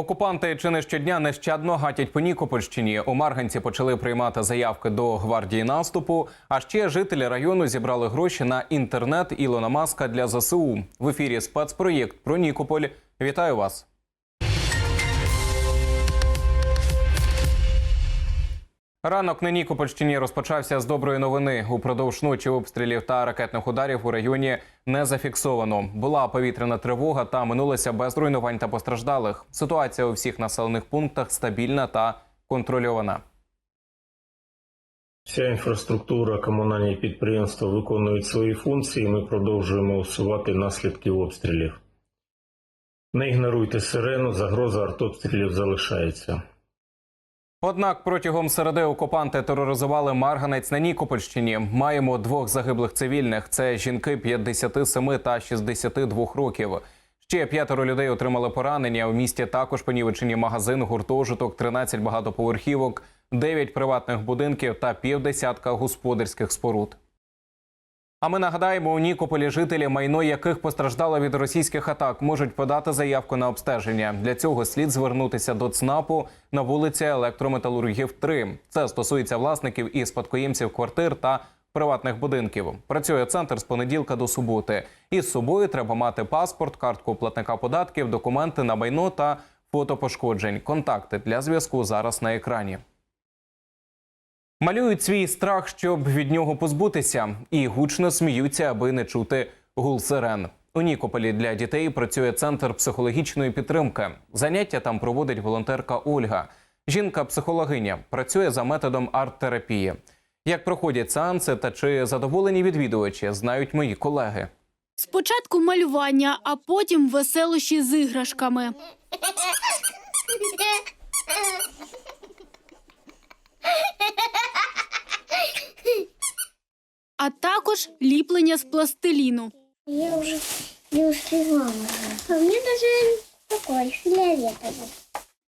Окупанти чи не щодня нещадно гатять по Нікопольщині. У Марганці почали приймати заявки до гвардії наступу. А ще жителі району зібрали гроші на інтернет Ілона Маска для ЗСУ. В ефірі спецпроєкт про Нікополь. Вітаю вас. Ранок на Нікопольщині розпочався з доброї новини. Упродовж ночі обстрілів та ракетних ударів у районі не зафіксовано. Була повітряна тривога та минулася без руйнувань та постраждалих. Ситуація у всіх населених пунктах стабільна та контрольована. Вся інфраструктура, комунальні підприємства виконують свої функції. Ми продовжуємо усувати наслідки обстрілів. Не ігноруйте сирену, загроза артобстрілів залишається. Однак протягом середи окупанти тероризували Марганець на Нікопольщині. Маємо двох загиблих цивільних. Це жінки 57 та 62 років. Ще п'ятеро людей отримали поранення. У місті також понівечені магазин, гуртожиток, 13 багатоповерхівок, 9 приватних будинків та півдесятка господарських споруд. А ми нагадаємо, у Нікополі жителі, майно яких постраждало від російських атак, можуть подати заявку на обстеження. Для цього слід звернутися до ЦНАПу на вулиці Електрометалургів 3. Це стосується власників і спадкоємців квартир та приватних будинків. Працює центр з понеділка до суботи. І з собою треба мати паспорт, картку платника податків, документи на майно та фото пошкоджень. Контакти для зв'язку зараз на екрані. Малюють свій страх, щоб від нього позбутися, і гучно сміються, аби не чути гул сирен. У Нікополі для дітей працює центр психологічної підтримки. Заняття там проводить волонтерка Ольга. Жінка-психологиня працює за методом арт-терапії. Як проходять сеанси та чи задоволені відвідувачі, знають мої колеги. Спочатку малювання, а потім веселощі з іграшками. А також ліплення з пластиліну. Я уже не успевала. А мне даже такой фиолетовый.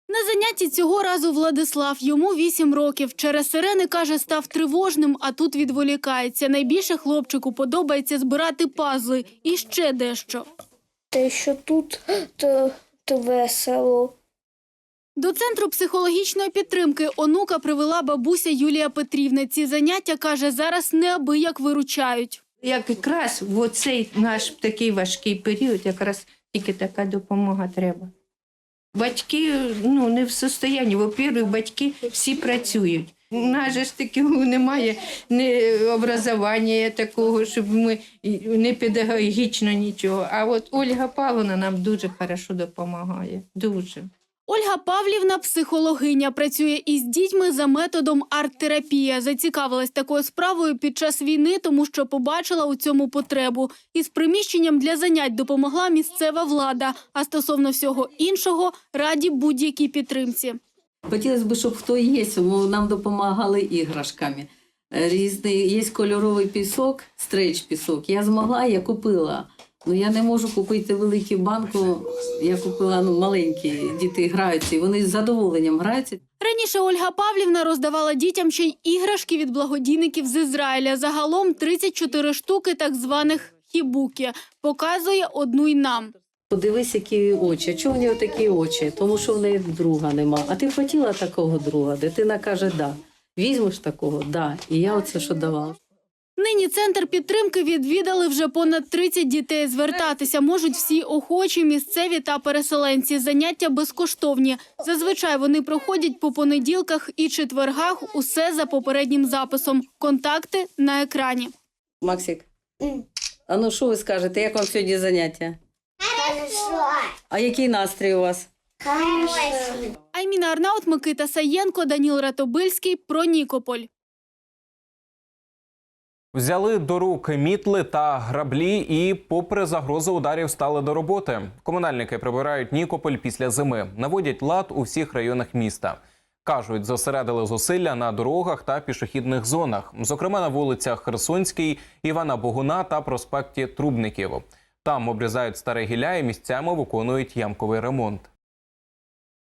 На занятті цього разу Владислав, йому 8 років. Через сирени, каже, став тривожним, а тут відволікається. Найбільше хлопчику подобається збирати пазли і ще дещо. Та що тут, то, то весело. До центру психологічної підтримки онука привела бабуся Юлія Петрівна. Ці заняття, каже, зараз неабияк виручають. Якраз в цей наш такий важкий період, якраз тільки така допомога треба. Батьки ну, не в состоянні, во-первых, батьки всі працюють. У нас же ж такого немає не образування такого, щоб ми не педагогічно нічого. А от Ольга Павловна нам дуже хорошо допомагає. Дуже. Ольга Павлівна, психологиня, працює із дітьми за методом арт-терапія. Зацікавилась такою справою під час війни, тому що побачила у цьому потребу. Із приміщенням для занять допомогла місцева влада. А стосовно всього іншого, раді будь-якій підтримці. Хотілося б, щоб хто є, нам допомагали іграшками. Різний є кольоровий пісок, стрейч пісок. Я змогла, я купила. Ну я не можу купити велику банку. Я купила ну, маленькі, діти граються, і вони з задоволенням граються. Раніше Ольга Павлівна роздавала дітям ще й іграшки від благодійників з Ізраїля. Загалом 34 штуки так званих хібуки. Показує одну й нам. Подивись, які очі. Чого в нього такі очі? Тому що в неї друга нема. А ти хотіла такого друга? Дитина каже, да. Візьмеш такого, да. І я оце що давала. Нині центр підтримки відвідали вже понад 30 дітей. Звертатися можуть всі охочі, місцеві та переселенці. Заняття безкоштовні. Зазвичай вони проходять по понеділках і четвергах. Усе за попереднім записом. Контакти на екрані. Максик, а ну що ви скажете, як вам сьогодні заняття? Хорошо. А який настрій у вас? Хорошо. Айміна Арнаут, Микита Саєнко, Даніл Ратобильський про Нікополь. Взяли до рук мітли та граблі, і, попри загрозу ударів, стали до роботи. Комунальники прибирають Нікополь після зими, наводять лад у всіх районах міста. Кажуть, зосередили зусилля на дорогах та пішохідних зонах, зокрема на вулицях Херсонській, Івана Богуна та проспекті Трубників. Там обрізають старе гілля і місцями виконують ямковий ремонт.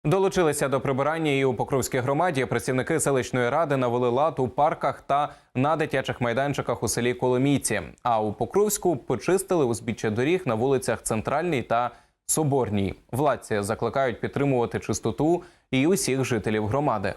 Долучилися до прибирання і у Покровській громаді. Працівники селищної ради навели лад у парках та на дитячих майданчиках у селі Коломійці. А у Покровську почистили узбіччя доріг на вулицях Центральній та Соборній. Владці закликають підтримувати чистоту і усіх жителів громади.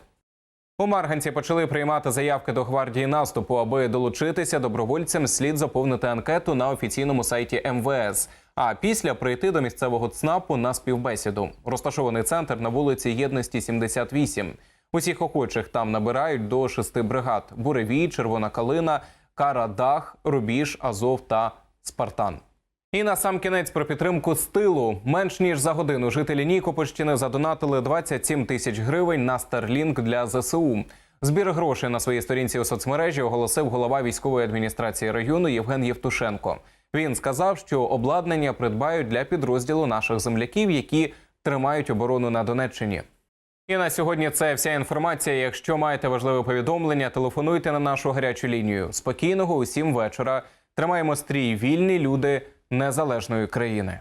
У Марганці почали приймати заявки до гвардії наступу. Аби долучитися добровольцям, слід заповнити анкету на офіційному сайті МВС. А після прийти до місцевого ЦНАПу на співбесіду. Розташований центр на вулиці Єдності 78. Усіх охочих там набирають до шести бригад: Буревій, Червона Калина, Кара Дах, Рубіж, Азов та Спартан. І на сам кінець про підтримку з тилу. Менш ніж за годину жителі Нікопольщини задонатили 27 тисяч гривень на Starlink для ЗСУ. Збір грошей на своїй сторінці у соцмережі оголосив голова військової адміністрації району Євген Євтушенко. Він сказав, що обладнання придбають для підрозділу наших земляків, які тримають оборону на Донеччині. І на сьогодні це вся інформація. Якщо маєте важливе повідомлення, телефонуйте на нашу гарячу лінію. Спокійного усім вечора. Тримаємо стрій вільні люди незалежної країни.